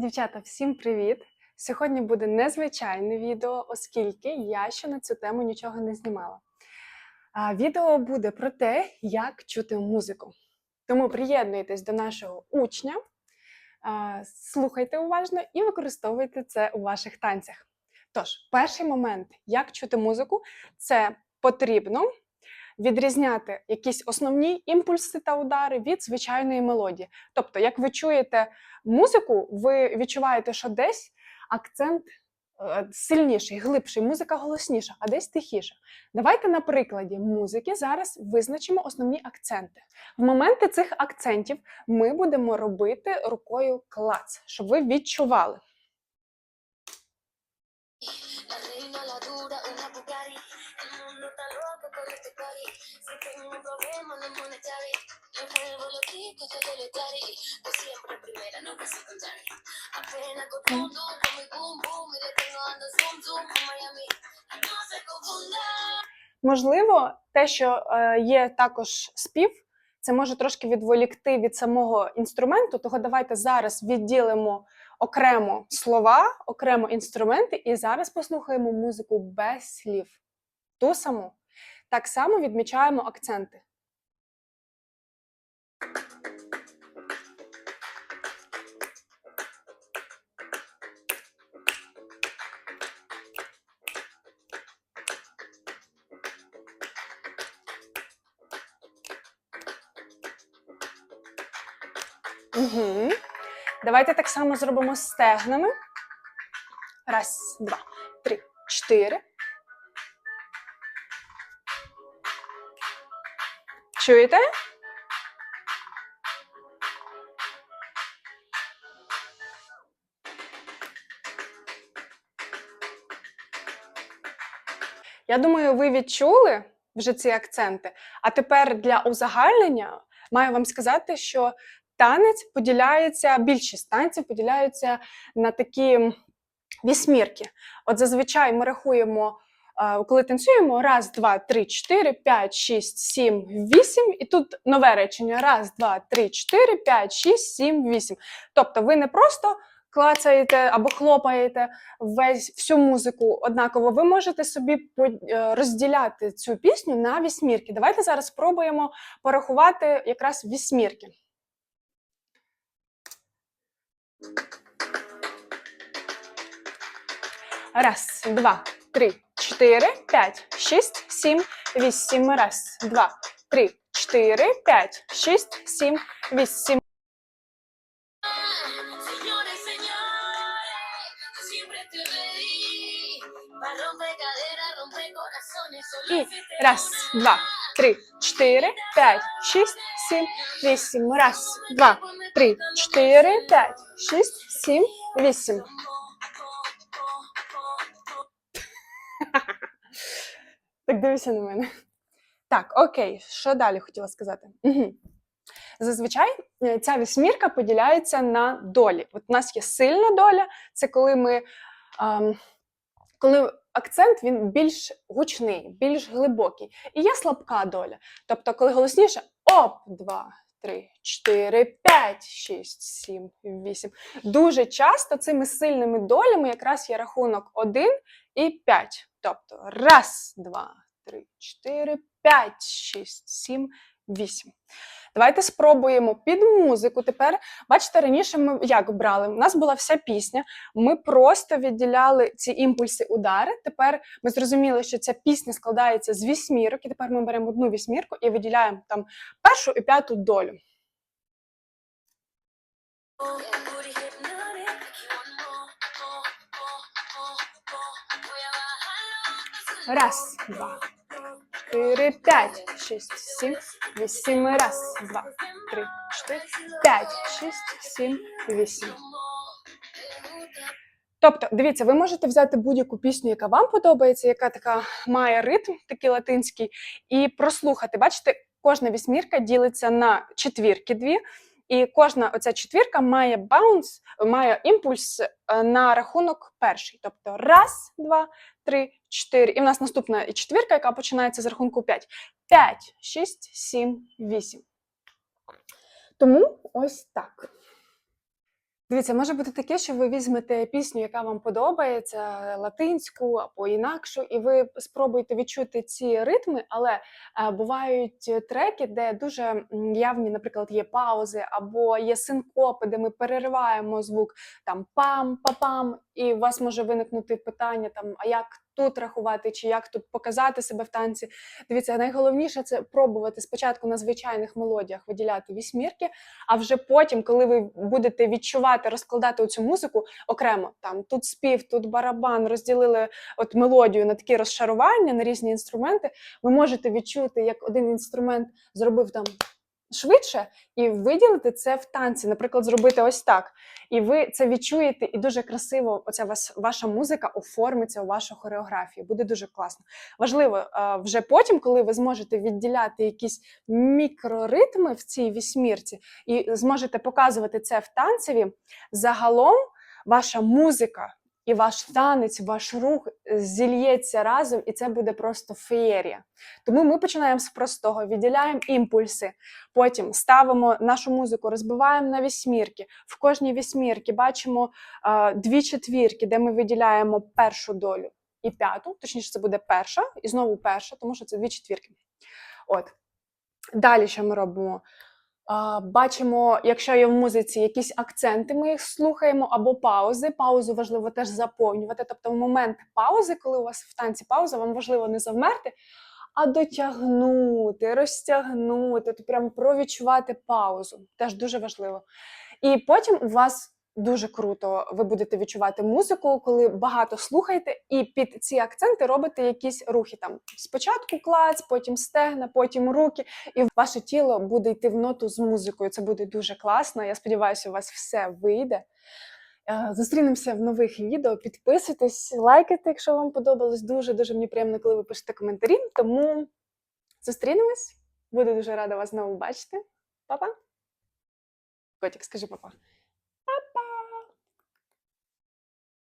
Дівчата, всім привіт! Сьогодні буде незвичайне відео, оскільки я ще на цю тему нічого не знімала. А, відео буде про те, як чути музику. Тому приєднуйтесь до нашого учня, слухайте уважно і використовуйте це у ваших танцях. Тож, перший момент, як чути музику, це потрібно відрізняти якісь основні імпульси та удари від звичайної мелодії. Тобто, як ви чуєте музику, ви відчуваєте, що десь акцент е, сильніший, глибший, музика голосніша, а десь тихіша. Давайте на прикладі музики зараз визначимо основні акценти. В моменти цих акцентів ми будемо робити рукою клац, щоб ви відчували. Можливо, те, що е, є також спів, це може трошки відволікти від самого інструменту. Того давайте зараз відділимо окремо слова, окремо інструменти, і зараз послухаємо музику без слів. Ту саму. Так само відмічаємо акценти. Угу. Давайте так само зробимо з стегнами. Раз, два, три, чотири. Чуєте? Я думаю, ви відчули вже ці акценти. А тепер для узагальнення маю вам сказати, що танець поділяється, більшість танців поділяються на такі вісьмірки. От зазвичай ми рахуємо, е, коли танцюємо, раз, два, три, чотири, п'ять, шість, сім, вісім. І тут нове речення: раз, два, три, чотири, п'ять, шість, сім, вісім. Тобто ви не просто клацаєте або хлопаєте весь всю музику однаково. Ви можете собі е, розділяти цю пісню на вісьмірки. Давайте зараз спробуємо порахувати якраз вісьмірки. Раз, два, три, чотири, п'ять, шість, сім, вісім. Раз, два, три, чотири, п'ять, шість, сім, вісім. І раз, два, три, чотири, п'ять, шість, сім, вісім. Раз, два, три, чотири, п'ять, шість, сім, вісім. Так дивися на мене. Так, окей, що далі хотіла сказати? Угу. Зазвичай е, ця вісьмірка поділяється на долі. От у нас є сильна доля, це коли ми. ем, коли акцент він більш гучний, більш глибокий. І є слабка доля. Тобто, коли голосніше оп, два, три, чотири, п'ять, шість, сім, вісім. Дуже часто цими сильними долями якраз є рахунок один і п'ять. Тобто раз, два, три, чотири, п'ять, шість, сім, вісім. Давайте спробуємо під музику. Тепер, бачите, раніше ми як брали? У нас була вся пісня, ми просто відділяли ці імпульси удари. Тепер ми зрозуміли, що ця пісня складається з вісьмірок, і тепер ми беремо одну вісьмірку і виділяємо там першу і п'яту долю. Раз, два, чотири, п'ять, шість, сім, вісім. Раз, два, три, чотири, п'ять, шість, сім, вісім. Тобто, дивіться, ви можете взяти будь-яку пісню, яка вам подобається, яка така має ритм, такий латинський, і прослухати. Бачите, кожна вісьмірка ділиться на четвірки дві, і кожна оця четвірка має баунс, має імпульс е, на рахунок перший. Тобто раз, два, три, чотири. І в нас наступна четвірка, яка починається з рахунку 5. 5, 6, 7, 8. Тому ось так. Дивіться, може бути таке, що ви візьмете пісню, яка вам подобається, латинську або інакшу, і ви спробуєте відчути ці ритми, але е, бувають треки, де дуже явні, наприклад, є паузи або є синкопи, де ми перериваємо звук там пам, папам, і у вас може виникнути питання там, а як тут рахувати, чи як тут показати себе в танці. Дивіться, найголовніше це пробувати спочатку на звичайних мелодіях виділяти вісьмірки, а вже потім, коли ви будете відчувати, розкладати цю музику окремо, там тут спів, тут барабан, розділили от мелодію на такі розшарування на різні інструменти, ви можете відчути, як один інструмент зробив там. Швидше і виділити це в танці, наприклад, зробити ось так. І ви це відчуєте, і дуже красиво оця вас, ваша музика оформиться у вашу хореографію. Буде дуже класно. Важливо е, вже потім, коли ви зможете відділяти якісь мікроритми в цій вісьмірці, і зможете показувати це в танцеві, загалом ваша музика і ваш танець, ваш рух зільється разом, і це буде просто феєрія. Тому ми починаємо з простого, відділяємо імпульси, потім ставимо нашу музику, розбиваємо на вісьмірки. В кожній вісьмірці бачимо е, дві четвірки, де ми виділяємо першу долю і п'яту, точніше, це буде перша, і знову перша, тому що це дві четвірки. От. Далі що ми робимо? Бачимо, якщо є в музиці якісь акценти, ми їх слухаємо, або паузи. Паузу важливо теж заповнювати. Тобто, в момент паузи, коли у вас в танці пауза, вам важливо не завмерти, а дотягнути, розтягнути, то прям провідчувати паузу. Теж дуже важливо. І потім у вас дуже круто ви будете відчувати музику, коли багато слухаєте, і під ці акценти робите якісь рухи. Там спочатку клац, потім стегна, потім руки, і ваше тіло буде йти в ноту з музикою. Це буде дуже класно. Я сподіваюся, у вас все вийде. Е, Зустрінемося в нових відео. Підписуйтесь, лайкайте, якщо вам подобалось. Дуже дуже мені приємно, коли ви пишете коментарі. Тому зустрінемось. Буду дуже рада вас знову бачити. Па-па. Котик, скажи папа.